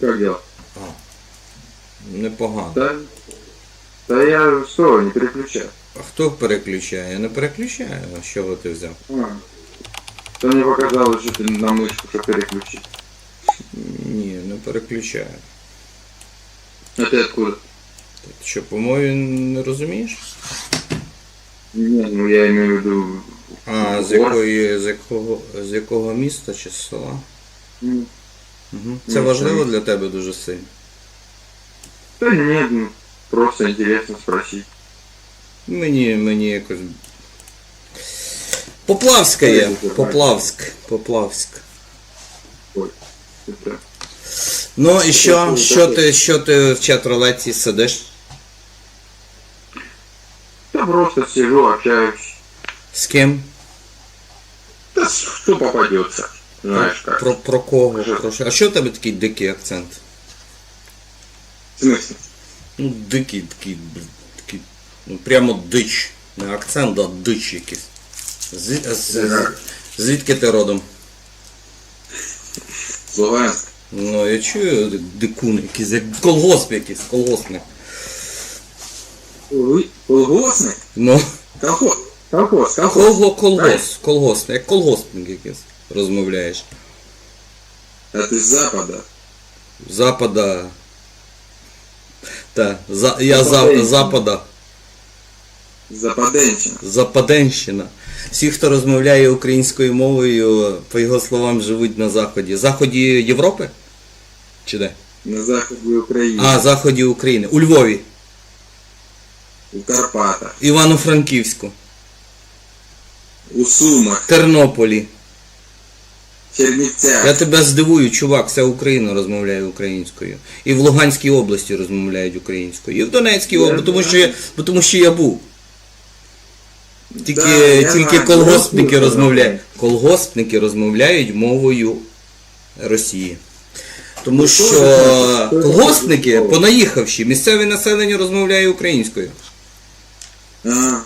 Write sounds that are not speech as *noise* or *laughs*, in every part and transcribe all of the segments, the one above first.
Как дела? Непогано. Да? Да я что, не переключаю. А хто переключає? Я не переключаю. А що ви ти взяв? А. Да мне показалось, что ты на мышку что переключить. Ні, не переключаю. А ты откуда? Ти що, по мові не розумієш? Не, ну я имею в виду... А, з город. якої, з якого, з якого міста чи з села? М. Угу. Це Ну, важливо це- для тебе дуже сильно. Да нет, ну, просто интересно спросить. Мені, мені якось. Поплавська є. Поплавськ. Поплавськ. Ну і що? Що ти, що ти в чат-рулетці сидиш? Да просто сижу, общаюсь. З ким? Да что попадется, знаешь как. Про, про кого? Про що? А що в тебе такий дикий акцент? В смысле? Ну, дикий такий, такий, ну прямо дич. Не акцент, а дич якийсь. З, з, з, звідки ти родом? Луганск. Ну, я чую дикун якийсь, як колгосп якийсь, колгоспник. Ой, Колгосный? Ну, Колхоз. Колхоз, колхоз. колго, колгос, колгосп, як колгоспник якийсь розмовляєш. А ты с запада. Запада. Та, за, я за, Западенщина. запада. Западенщина. Западенщина. Всі, хто розмовляє українською мовою, по його словам, живуть на Заході. Заході Європи? Чи де? На заходе Украины. А, Заході України. У Львові, У Карпатах. Івано-Франківську, У Сумах. Тернополі. Чернівцях. Я тебе здивую, чувак, вся Україна розмовляє українською. І в Луганській області розмовляють українською. І в Донецькій Я області, тому що я, бо тому що я був. Тільки, Да, тільки знаю, колгоспники я розмовляють. Колгоспники розмовляють мовою Росії. Тому що теж колгоспники, мова. понаїхавши, місцеве населення розмовляє українською. А,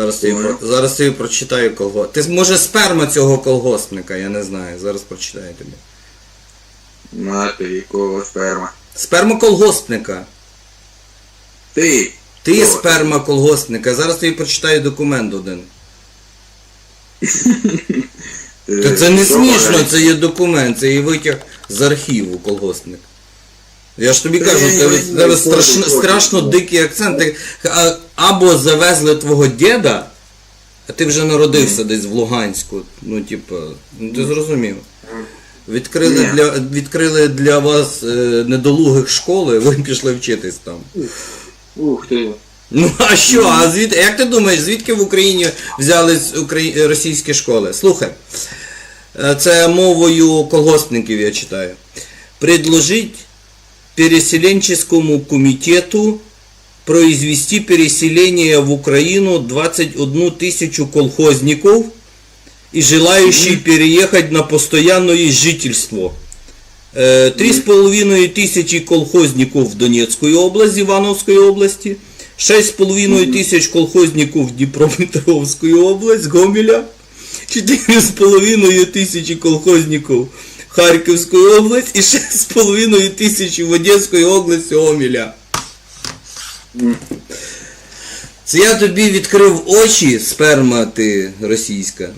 Зараз я, Понял. зараз я прочитаю колгосп. Ти може сперма цього колгоспника, я не знаю. Зараз прочитаю тобі. мати якого сперма. Сперма колгоспника. Ти. Ти Хто? сперма колгоспника. Зараз тобі прочитаю документ один. *laughs* Та це не смішно, це є документ, це є витяг з архіву колгоспник. Я ж тобі кажу, в тебе, тебе страшно, страшно дикий акцент. Ти- а- Або завезли твого діда, а ти вже народився десь в Луганську. Ну, типу, ну ти зрозумів. Відкрили Ні. для, відкрили для вас е, недолугих школи, ви пішли вчитись там. Ух ти. Ну а що? А звід... як ти думаєш, звідки в Україні взялись украї... російські школи? Слухай, е, це мовою колгоспників я читаю. Предложить переселенческому комитету произвести переселение в Украину 21 тысячу колхозников и желающие переехать на постоянное жительство. Э, Три с половиной тысячи колхозников в Донецкую область, Ивановской области, шесть с половиной тысяч колхозников в Днепропетровскую область, Гомеля, четыре с половиной тысячи колхозников и шесть с половиной тысячи в Одесскую область Гомеля. Це я тобі відкрив очі, сперма ти російська.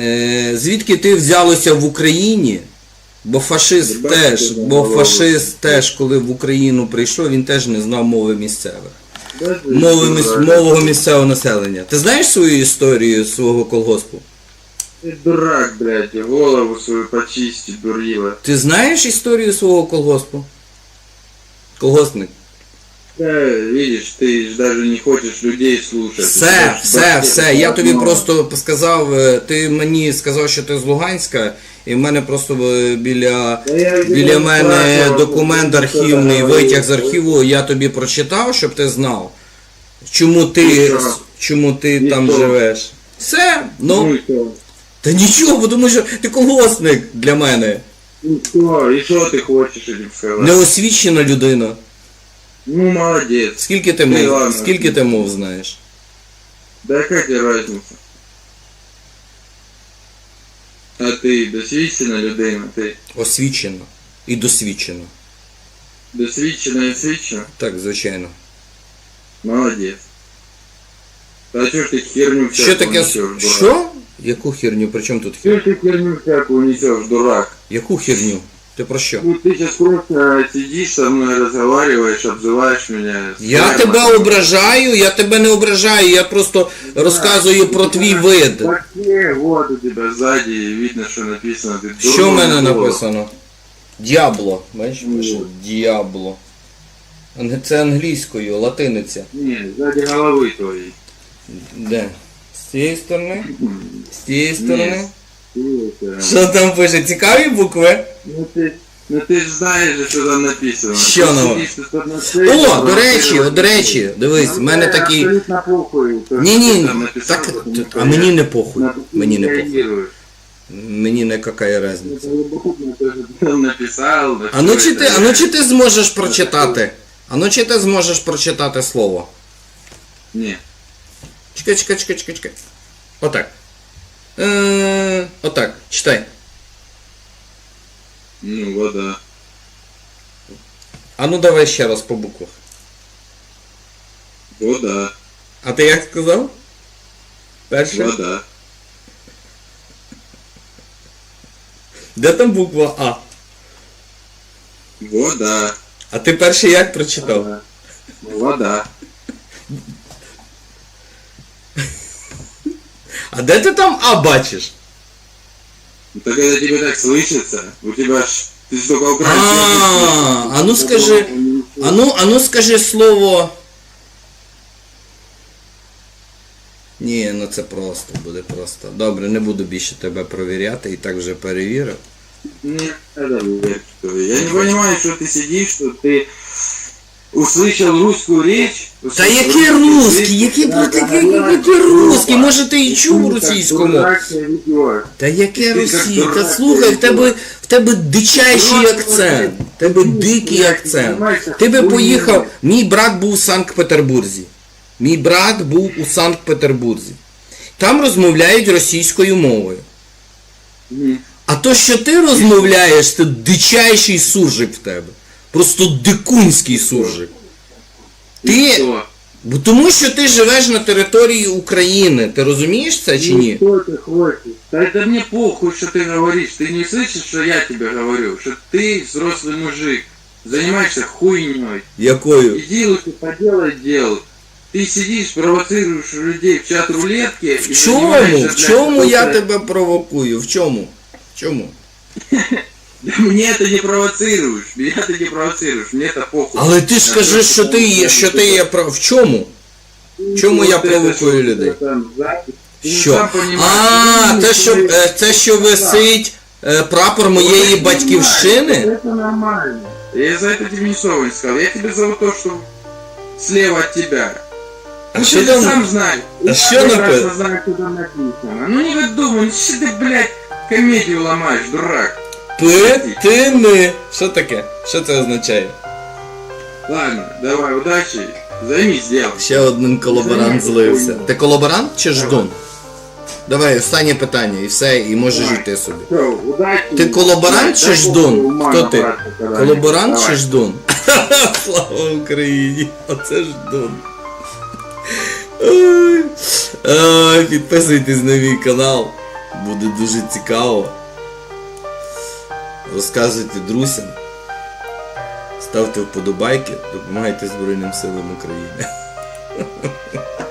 Е, звідки ти взялося в Україні? Бо фашист Бачите, теж, бо фашист теж, коли в Україну прийшов, він теж не знав мови місцевих. Мови міс- мового місцевого населення. Ти знаєш свою історію свого колгоспу? Ти дурак, блядь, і голову свою почисти, дурила. Ти знаєш історію свого колгоспу? Колгоспник. Да, видишь, ты ж даже не хочешь людей слушать. Все, все, все. Я тобі просто сказав, е, ти мені сказав, що ти з Луганська, і в мене просто е, біля, Та я біля не мене спрашивав, документ що ти архівний, говорив. витяг з архіву, я тобі прочитав, щоб ти знав, чому ти, І що? чому ти І там що? живеш. Все, Ну ну, і що? Та нічого, бо тому що ти колгоспник для мене. Ну що, і що ти хочеш этим сказати? Неосвічена людина. Ну молодець. Скільки ти Ну, мов, ладно. скільки ти мов знаєш? Да яка тебе разниця? А ти досвідчена людина, ти. Освічена. І досвідчено. Досвідчено і свідчено. Так, звичайно. Молодець. Та чого ж ти херню всяку Що таке. несеш, дурак? Що? Яку херню? При чому тут Чого херню? ж ти херню всяку несешь, дурак? Яку херню? Ти про що? Ну ты сейчас просто сидишь со мной, разговариваешь, обзываешь меня. Я Прямо. тебе ображаю, я тебе не ображаю, я просто розказую про твій вид. Вообще, вот у тебя сзади видно, что написано. Ты Що в дурной мене голос. написано? Діабло. Бачиш, пише Ну. Діабло. Анг- Це англійською, латиниця. Не, сзади головы твоей. Де? З цієї сторони? З цієї сторони? Ты это- Що там пише? Цікаві букви? Ну ты, ну ты ж знаешь же, что там написано. Що Ти ну? сидиш тут одна цель, О, там до речі, ти- о, до речі, дивись, в Нам мене це такий. абсолютно похуй, то, Ні, що ні, ти там написав, так, тому т- що а мені я не похуй. на таке Мені не не похуй. реагирую. Мені не какая Ну, разниця. це любопитно, то, що ти там написав. да А ну що чи це? ти, а ну чи ти зможеш прочитати? А ну чи ти зможеш прочитати слово? Ні. Чекай, чекай, чекай, чекай, чекай. Отак. Е, отак, читай. Ну, вода. А ну давай ще раз по буквах. Вода. А ти як сказав? Перше? Вода. Де там буква А? Вода. А ти перше як прочитав? Вода. А де ти там А бачиш? Ну, Так это тебе так слышится? У тебя ж... Ты ж только украинский. А, а ну скажи, а ну, а ну скажи слово. Ні, ну це просто буде просто. Добре, не буду більше тебе провіряти і так вже перевірив. Нет, это верь, что ли. Я не понимаю, что ты сидишь, что ты услышал русскую речь. Та услышал який русський, який Да, який, да, який, да, який да, русський, да. може ти і Ты чув как російському. дурак себя ведёшь. Та яке Ти як російська, дурак, слухай, в ти тебе, в тебе дичайший Дурак, акцент. ти В тебе ти дикий ти акцент. займаєшся Ти би хуйнею. поїхав. Мій брат був у Санкт-Петербурзі. Мій брат був у Санкт-Петербурзі. Там розмовляють російською мовою. Мгм. А то, що ти розмовляєш, це дичайший суржик в тебе. Просто дикунський суржик. И Ти. что? Бо тому що ти живеш на території України. Ти розумієш це чи Ну ні? что ты хочешь? Да это мне похуй, что ты говоришь. Ты не слышишь, что я тебе говорю? Что ты взрослый мужик. Занимаешься хуйней. Якою? Иди лучше поделай дело. Ты сидишь, провоцируешь людей в чат рулетки. и В чому? занимаешься, В блядь, чому я какой-то- тебе провокую? В чому? В чому? *laughs* *laughs* Да Мне это не провоцируешь. Меня ты не провоцируешь. Мне это похуй. Але ти ж Я кажи, просто що ти є, що ти є прав. В чому? Ну, чому я вот это, провокую что людей? ты там сзади. Ты не Що? сам понимаешь. А, Ну, те, що, ты- е, те, що висить е, прапор моєї Это батьківщини? нормально, Это нормально. Я за это тебе ни слова не сказал. Я тебе за вот то, что слева от тебя. А Ну, що ты там? сам знаешь. а Я що прекрасно написано? знаю, что там написано. Ну не выдумай, ну что ты, блядь, комедию ломаешь, дурак. Петини. Що таке? Що це означає? Ладно, давай, удачи. Займись делом. Ще один колаборант злився. Ти колаборант чи ждун? Давай, останнє питання, і все, і можеш Давай. йти собі. Все, удачи. Ти колаборант чи ждун? Хто ти? Колаборант чи ждун? *laughs* Слава Україні! Оце ждун. Ой. Ой, Підписуйтесь на мій канал. Буде дуже цікаво. Розказуйте друзям. Ставте вподобайки, допомагайте Збройним силам України. *laughs*